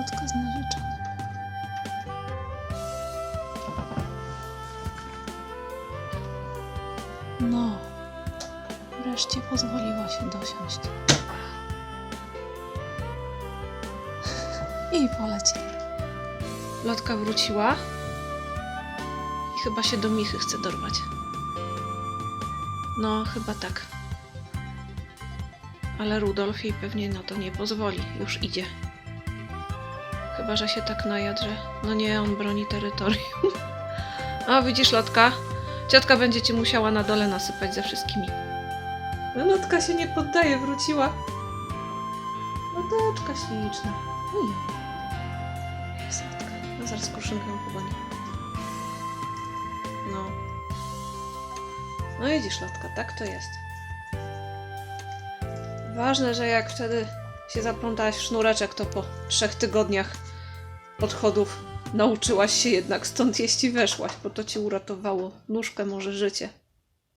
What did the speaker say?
Lotka z narzeczonym. No, wreszcie pozwoliła się dosiąść. I polecieli. Lotka wróciła i chyba się do Michy chce dorwać. No, chyba tak. Ale Rudolf jej pewnie na to nie pozwoli. Już idzie. Chyba, że się tak najadł, że no nie, on broni terytorium. A widzisz, Lotka? Ciotka będzie ci musiała na dole nasypać ze wszystkimi. No, Lotka się nie poddaje, wróciła. Loteczka śliczna. Ojej. Jest Lotka. No zaraz kruszynkę chyba nie. No. No widzisz, Lotka, tak to jest. Ważne, że jak wtedy się zaplątałaś w sznureczek, to po trzech tygodniach odchodów nauczyłaś się jednak stąd jeść i weszłaś, bo to ci uratowało nóżkę, może życie.